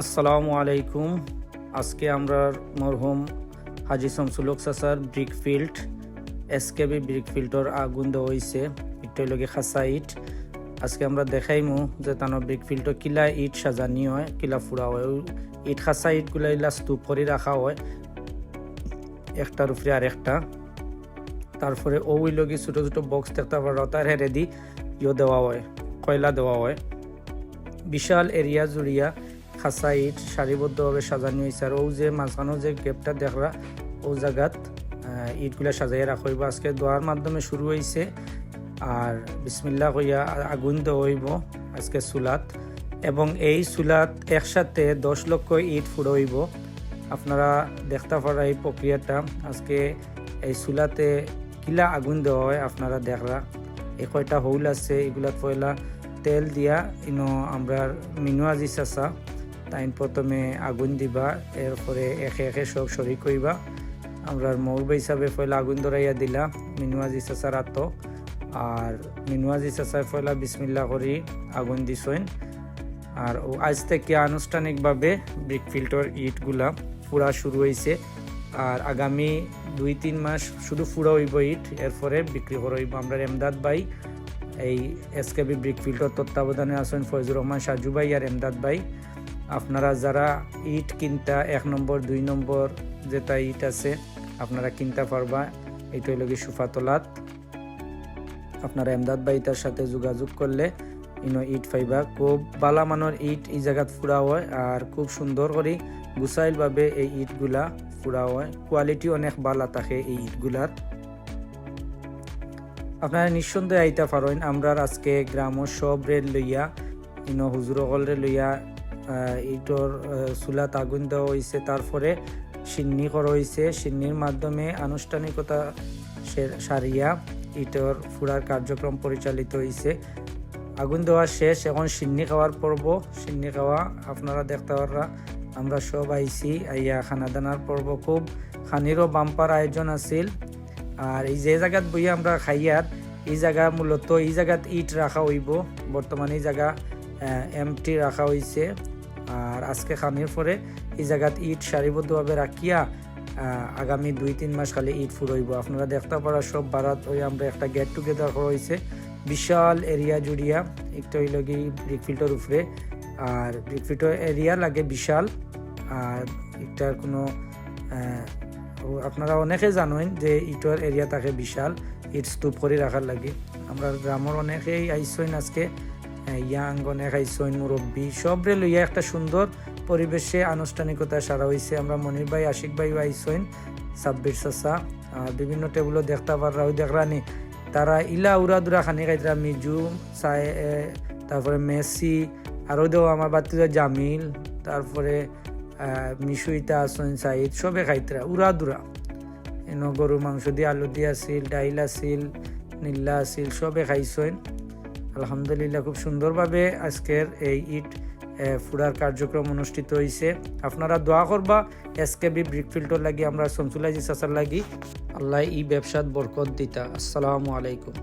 আসসালামু আলাইকুম। আজকে আমরা মরহুম হাজি শামসুলক সাসার ব্রিক ফিল্ড এসকেবি ব্রিক ফিল্ডর আগুন দেওয়া হয়েছে এটা লগে খাসা ইট। আজকে আমরা দেখাইমু যে তানো ব্রিক ফিল্ডর কিলা ইট সাজানি হয়, কিলা ফুরা হয়। ইট খাসা ইটগুলা ইলা স্তূপ করে রাখা হয়। একটার উপরে আর একটা তারপরে ওই লগে ছোটো ছোটো বক্স দেখতে পারো, তার হেরে দি ইয়ে দেওয়া হয়। কয়লা দেওয়া হয়। বিশাল এরিয়া জুড়িয়া খাসা ইট সারিবদ্ধভাবে সাজানো হয়েছে আর ও যে মাঝখানো যে গেপটা দেখরা ও জায়গাত ইটগুলা সাজাইয়া রাখা হইব। আজকে দোয়ার মাধ্যমে শুরু হয়েছে আর বিসমিল্লা কইয়া আ- আগুন দেওয়া হইব আজকে চুলাত। এবং এই চুলাত একসাথে দশ লক্ষ ইট ফুড়ো হইব। আপনারা দেখতে পারা এই প্রক্রিয়াটা। আজকে এই চুলাতে কিলা আগুন দেওয়া হয় আপনারা দেখরা এই কয়টা হৌল আছে, এগুলাত পয়লা তেল দিয়া, ইনো আমরা মিনু আজি চাচা, তাইন প্রথমে আগুন দিবা, এরপরে একে একে সব শরিক কইবা আমরা মৌরবা হিসাবে পয়লা আগুন ধরাইয়া দিলা, মিনু আজি চাচার আত আর মিনু আজি চাচার পয়লা বিসমিল্লা করি আগুন দিছইন। আর ও আজ থেকে আনুষ্ঠানিকভাবে ব্রিক ফিল্টার ইটগুলা ফুরা শুরু হয়েছে আর আগামী দুই, তিন মাস শুধু ফুরা হইব ইট, এরপরে বিক্রি করা হইব আমরা এমদাদ ভাই এই এসকেবি ব্রিক ফিল্টার তত্ত্বাবধানে আছেন ফয়জুর রহমান সাজু ভাই আর এমদাদ ভাই। আপনারা যারা ইট কিনতা, এক নম্বর, দুই নম্বর যেটা ইট আছে, আপনারা কিনতে পারবা। হইল কি সুফাতলাত। আপনারা এমদাদ ভাই তার সাথে যোগাযোগ করলে, ইনো ইট পাইবা। খুব বালা মানের ইট এই জায়গাত ফুরা হয় আর খুব সুন্দর করে গুছাইল ভাবে এই ইটগুলা ফুরা হয়। কোয়ালিটি অনেক বালা থাকে এই ইটগুলার। আপনারা নিঃসন্দেহে আইতা পারেন আমরা আজকে গ্রাম সব রেল লইয়া ইনো হুজুরকল রে লইয়া ইটর আহ, চুলাত আগুন দেওয়া হয়েছে তারপরে সিন্নি করা হয়েছে সিন্নির মাধ্যমে আনুষ্ঠানিকতা সারিয়া ইটর ফুরার কার্যক্রম পরিচালিত হয়েছে আগুন দেওয়া শেষ এখন সিন্নি খাওয়ার পর্ব সিন্নি খাওয়া আপনারা দেখতে পাররা আমরা সব আইছি আইয়া খানা দানার পর্ব খুব। খানিরও বাম্পার আয়োজন আছিল আর এই যে জায়গাত বই আমরা খাইয়ার এই জায়গা মূলত, এই জায়গাত ইট রাখা হইব। বর্তমানে এই জায়গা এমটি রাখা হয়েছে আর আজকে খানির পরে এই জায়গাত ইট সারিবদ্ধভাবে রাখিয়া আগামী দুই, তিন মাস খালি ইট ফুরইব আপনারা দেখতে পারা সব বারাত ওই আমরা একটা গেট টুগেদার করা হয়েছে বিশাল এরিয়া জুড়িয়া, একটা হইল কি ব্রিক ফিল্টার উপরে। আর ব্রিক ফিল্টার এরিয়া লাগে বিশাল। আর এটার কোনো আপনারা অনেকে জানেন যে ইটর এরিয়া থাকে বিশাল ইট স্তূপ করে রাখার লাগে। আমরা গ্রামের অনেকেই আইসইন আজকে ইয়াং অনেক আইসইন মুরব্বী সবরে লইয়া একটা সুন্দর পরিবেশে আনুষ্ঠানিকতা সারা হয়েছে আমরা মনির ভাই আশিক ভাইও আইসইন সাব্বির চাচা বিভিন্ন টেবিলও দেখতে পাররা ওই দেখরানি তারা ইলা উড়া দুরা খানি খাইতরা মিজু এ, তারপরে মেসি আরও দেও আমার বাতিজা জামিল তারপরে মিশুইতা আসন সাইদ সবে খাইতরা উরা দুরা। এনে গরুর মাংস দিয়ে আলু দিয়ে আছিল ডাইল আছিল নীলা আছিল সবে খাইছেন আলহামদুলিল্লাহ খুব সুন্দরভাবে আজকের এই ইট এ, ফুরার কার্যক্রম অনুষ্ঠিত হয়েছে আপনারা দোয়া করবা এসকেবি ব্রিক ফিল্টার লাগি আমরা শমসুল্লাহ চাচার লাগি আল্লাহ ই ব্যবসাত বরকত দিতা। আসসালামু আলাইকুম।